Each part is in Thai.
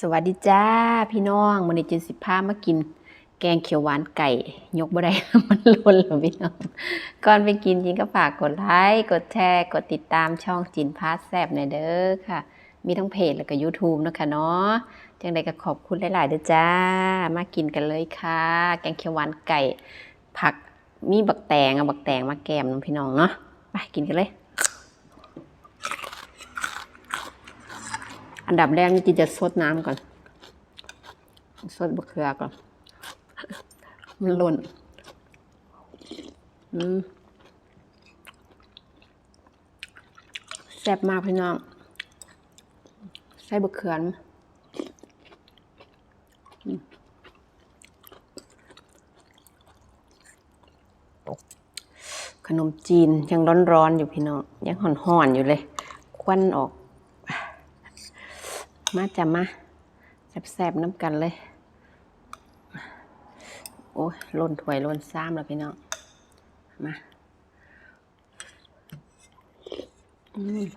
สวัสดีจ้าพี่น้องมันนี้จินสิพามากิน แกงเขียวหวานไก่ ยกบ่ได้มันล้นแล้วพี่น้อง ก่อนไปกินจินก็ฝากกดไลค์กดแชร์กดติดตามช่องจินพาสแซบในอยเด้อค่ะ มีทั้งเพจแล้วก็ YouTube นะคะเนาะจังใดก็ขอบคุณหลาย ๆเด้อจ้า มากินกันเลยค่ะ แกงเขียวหวานไก่ ผักมีบักแตงอาบักแตงมาแกมน้องพี่น้องเนาะไปกินกันเลย อันดับแรกนี่จินจะซดน้ำก่อนซดบะเขือก่อน มันหล่นอืมแซ่บมากพี่น้อง ใส่บะเขือนขนมจีนยังร้อนๆอยู่พี่น้องยังห่อนๆอยู่เลย ควันออก มาจะมาแซ่บๆน้ำกันเลย โอ้ยล่นถ้วยล่นซ้ำแล้วพี่น้อง มาอืม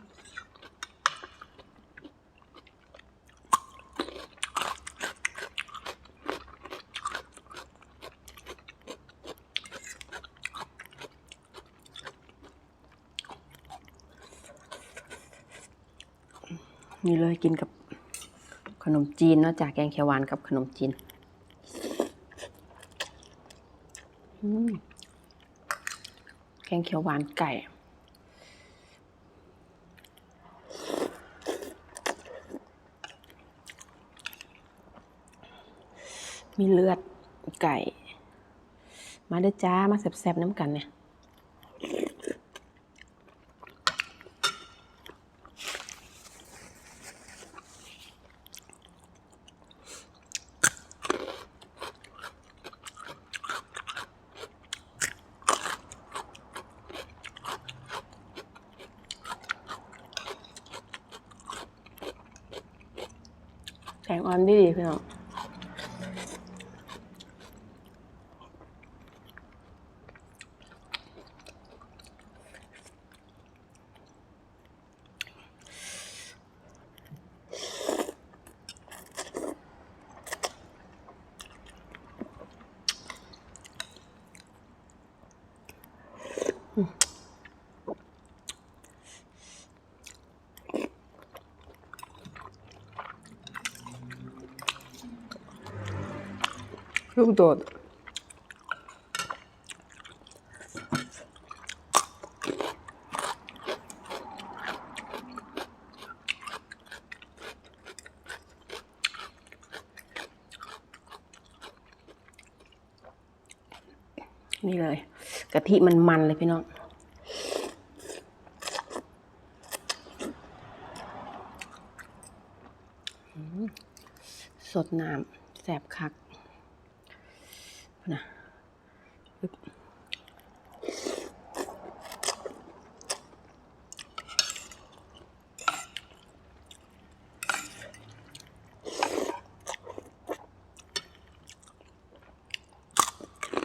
นี่เลยกินกับ นมจีนเนอกจากแกงเขียวหวานกับขนมจีนแกงเขียวหวานไก่มีเลือดไก่ มาเด้อจ้า มาแซ่บๆน้ำกันเนี่ย แกงอ่อนดีดีพี่น้อง ลูกโดดนี่เลยกะทิมันมันเลยพี่น้องสดน้ำแสบคัก นะปึ๊บ